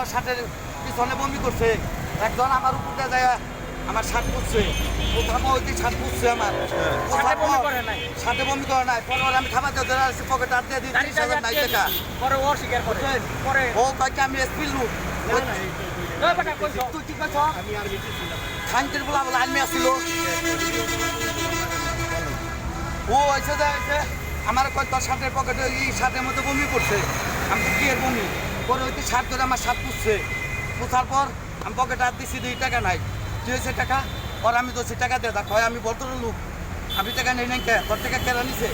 তোর শার্টের পিছনে বমি করছে। একজন আমার উপরে যায় আমার শার্ট পুষছে কোথাও ওই শার্ট পুষছে আমার। শার্টে বমি করে নাই? শার্টে বমি করে নাই। পরে আমি খাবার দিয়ে ধরে আসছি পকেটে হাত দিয়ে দিই তিরিশ হাজার নাই টাকা পরে ও স্বীকার করে। পরে ও কয়েকটা আমি এসপিল লুক ওই বেটা কইছো তুই কি করছ খানটির বলা বলে আর্মি আসছিল ও এসে যায় এসে আমার কয় তোর শার্টের পকেটে এই শার্টের মধ্যে বমি করছে। আমি কি এর বমি? পরে ওই শার্ট ধরে আমার শার্ট পুষছে। পুষার পর আমি পকেটে আর দিচ্ছি দুই টাকা নাই। কি হয়েছে টাকা? পর আমি দোষী টাকা দিয়ে দেখ হয় আমি বলতো লোক আমি টাকা নেই নাই কে? তোর টাকা কেনা নিছে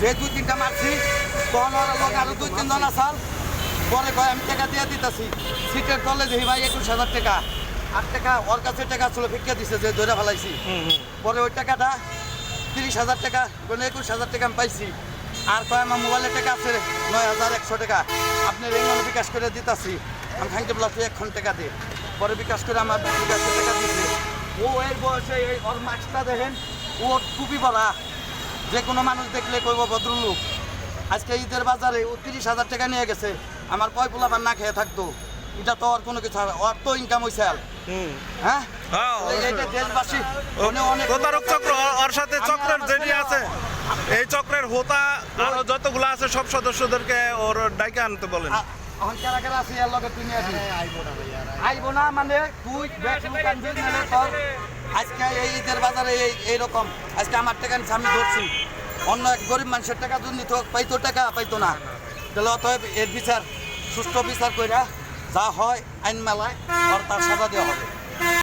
যে দুই তিনটা মারছি তখন ওরা লোক দুই তিন তিনজন আসাল পরে কয় আমি টাকা দিয়ে দিতেছি। সিটের তলে দেখি ভাই একুশ হাজার টাকা। আট টাকা ওর কাছে টাকা ছিল ভিক্ষা দিছে যে ধরে ফেলাইছি। পরে ওই টাকাটা তিরিশ হাজার টাকা একুশ হাজার টাকা আমি পাইছি। আর কয় আমার মোবাইলের টাকা আছে নয় হাজার একশো টাকা। আপনি রেঙ্গনে বিকাশ করে দিতাছি। আমি খাইতে বলা তুই এখন টাকা দে। পরে বিকাশ করে আমার বিকাশে টাকা দিছে। ও এর বয়সে এই ওর মাছটা দেখেন ও টুপি পরা। যে কোনো মানুষ দেখলে কইব ভদ্রলোক আজকে ঈদের বাজারে ও তিরিশ হাজার টাকা নিয়ে গেছে। আমার কয় পোলাবার না খেয়ে থাকতো? এটা তো আর কোনো কিছু। ওর তো ইনকাম হয়েছে আর। হ্যাঁ? হ্যাঁ, এই- দেশবাসী অনেক প্রতারক চক্র ওর- ওর সাথে চক্রের যেটি আছে এই হোতা আরও যতগুলো আছে সব সদস্যদেরকে ওর ডাইকে আনতে বলেন। আ- এখন কেরা কেরা আছে এর লগে তুই আইব না মানে তুই আজকে এই ঈদের বাজারে এই এইরকম। আজকে আমার টাকা নিচ্ছে আমি ধরছি। অন্য এক গরিব মানুষের টাকা যদি নিত পাইতো টাকা পাইতো না। তাহলে অতএব এর বিচার সুষ্ঠু বিচার কইরা যা হয় আইন মেলায় ওর তার সাজা দেওয়া হবে।